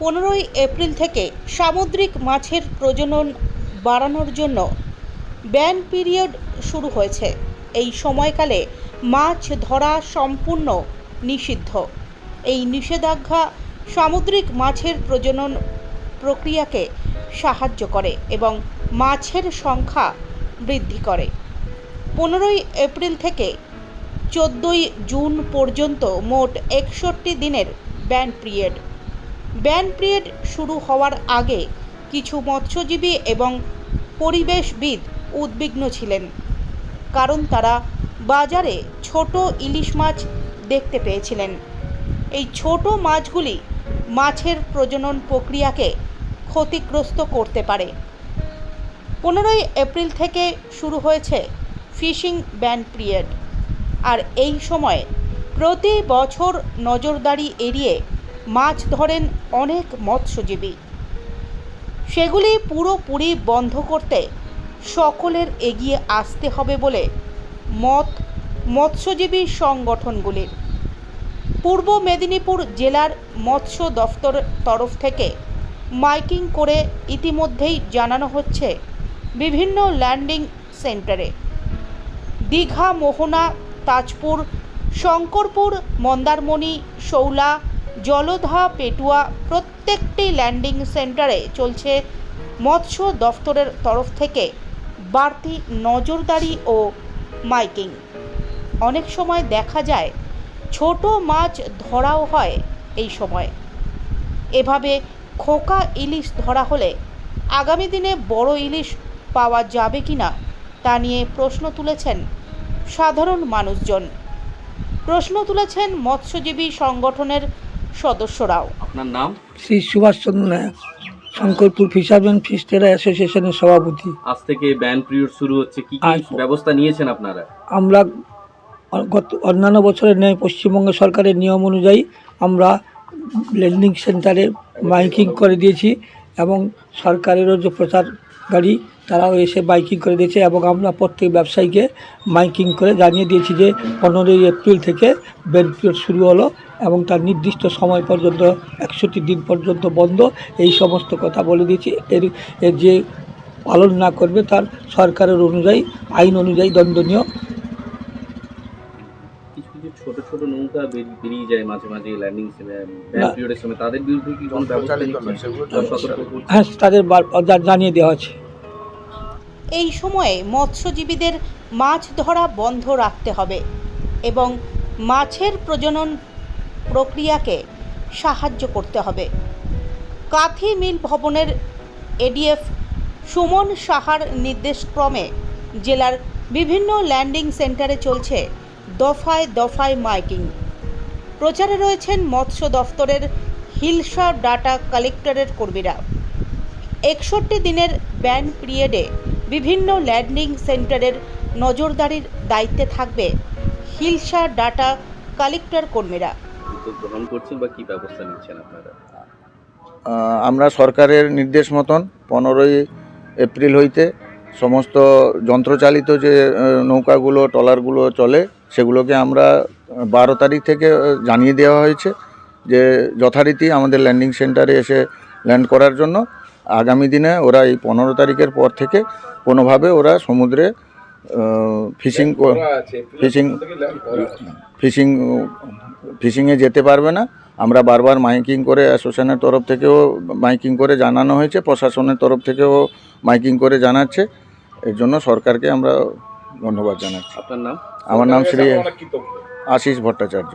পনেরোই এপ্রিল থেকে সামুদ্রিক মাছের প্রজনন বাড়ানোর জন্য ব্যান পিরিয়ড শুরু হয়েছে। এই সময়কালে মাছ ধরা সম্পূর্ণ নিষিদ্ধ। এই নিষেধাজ্ঞা সামুদ্রিক মাছের প্রজনন প্রক্রিয়াকে সাহায্য করে এবং মাছের সংখ্যা বৃদ্ধি করে। পনেরোই এপ্রিল থেকে চোদ্দোই জুন পর্যন্ত মোট একষট্টি দিনের ব্যান পিরিয়ড ব্যান পিরিয়ড শুরু হওয়ার আগে কিছু মৎস্যজীবী এবং পরিবেশবিদ উদ্বিগ্ন ছিলেন, কারণ তারা বাজারে ছোট ইলিশ মাছ দেখতে পেয়েছিলেন। এই ছোট মাছগুলি মাছের প্রজনন প্রক্রিয়াকে ক্ষতিগ্রস্ত করতে পারে। পনেরোই এপ্রিল থেকে শুরু হয়েছে ফিশিং ব্যান পিরিয়ড, আর এই সময় প্রতি বছর নজরদারি এড়িয়ে মাছ ধরেন অনেক মৎস্যজীবী। সেগুলি পুরোপুরি বন্ধ করতে সকলের এগিয়ে আসতে হবে বলে মত মৎস্যজীবী সংগঠনগুলির। পূর্ব মেদিনীপুর জেলার মৎস্য দফতর তরফ থেকে মাইকিং করে ইতিমধ্যেই জানানো হচ্ছে বিভিন্ন ল্যান্ডিং সেন্টারে। দীঘা, মোহনা, তাজপুর, শঙ্করপুর, মন্দারমণি, শৌলা জলধা পেটুয়া প্রত্যেকটি ল্যান্ডিং সেন্টারে চলছে মৎস্য দফতরের তরফ থেকে বাড়তি নজরদারি ও মাইকিং। অনেক সময় দেখা যায়, ছোট মাছ ধরাও হয় এই সময়। এভাবে খোকা ইলিশ ধরা হলে আগামী দিনে বড় ইলিশ পাওয়া যাবে কিনা তা নিয়ে প্রশ্ন তুলেছেন সাধারণ মানুষজন। প্রশ্ন তুলেছেন মৎস্যজীবী সংগঠনের সদস্যরাও। আপনার নাম? শ্রী সুভাষচন্দ্র নায়ক শঙ্করপুর ফিশারম্যান ফিস্টেরা অ্যাসোসিয়েশনের সভাপতি। আজ থেকে ব্যান পিরিয়ড শুরু হচ্ছে। কি কি ব্যবস্থা নিয়েছেন আপনারা? আমরা গত অন্যান্য বছরের ন্যায় পশ্চিমবঙ্গ সরকারের নিয়ম অনুযায়ী আমরা ল্যান্ডিং সেন্টারে মাইকিং করে দিয়েছি এবং সরকারেরও যে প্রচার গাড়ি তারাও এসে বাইকিং করে দিয়েছে এবং আমরা প্রত্যেক ব্যবসায়ীকে মাইকিং করে জানিয়ে দিয়েছি যে পনেরোই এপ্রিল থেকে বেন পিরিয়ড শুরু হলো এবং তার নির্দিষ্ট সময় পর্যন্ত একষট্টি দিন পর্যন্ত বন্ধ। এই সমস্ত কথা বলে দিয়েছি। এর এর যে পালন না করবে তার সরকারের অনুযায়ী আইন অনুযায়ী দণ্ডনীয়। কিছু কিছু ছোট ছোট নৌকা বেরিয়ে যায় মাঝে মাঝে ল্যান্ডিং ব্যান না। পিরিয়ডের সময় তাদের বিরুদ্ধে কি কোনো ব্যবস্থা? হ্যাঁ তাদের জানিয়ে দেওয়া আছে এই সময়ে মৎস্যজীবীদের মাছ ধরা বন্ধ রাখতে হবে এবং মাছের প্রজনন প্রক্রিয়াকে সাহায্য করতে হবে। কাথি মিল ভবনের এডিএফ সুমন সাহার নির্দেশক্রমে জেলার বিভিন্ন ল্যান্ডিং সেন্টারে চলছে দফায় দফায় মাইকিং। প্রচারে রয়েছেন মৎস্য দফতরের হিলসা ডাটা কালেক্টরের কর্মীরা। একষট্টি দিনের ব্যান পিরিয়ডে বিভিন্ন ল্যান্ডিং সেন্টারের নজরদারির দায়িত্বে থাকবে হিলসা ডাটা কালেক্টর কর্মীরা। গ্রহণ করছেন বা কি ব্যবস্থা নিচ্ছেন আপনারা? আমরা সরকারের নির্দেশ মতন পনেরোই এপ্রিল হইতে সমস্ত যন্ত্রচালিত যে নৌকাগুলো ট্রলারগুলো চলে সেগুলোকে আমরা বারো তারিখ থেকে জানিয়ে দেওয়া হয়েছে যে যথারীতি আমাদের ল্যান্ডিং সেন্টারে এসে ল্যান্ড করার জন্য আগামী দিনে ওরা এই পনেরো তারিখের পর থেকে কোনোভাবে ওরা সমুদ্রে ফিশিং ফিশিং ফিশিং ফিশিংয়ে যেতে পারবে না। আমরা বারবার মাইকিং করে অ্যাসোসিয়েশনের তরফ থেকেও মাইকিং করে জানানো হয়েছে প্রশাসনের তরফ থেকেও মাইকিং করে জানাচ্ছে। এর জন্য সরকারকে আমরা ধন্যবাদ জানাচ্ছি। আপনার নাম? আমার নাম শ্রী আশিস ভট্টাচার্য।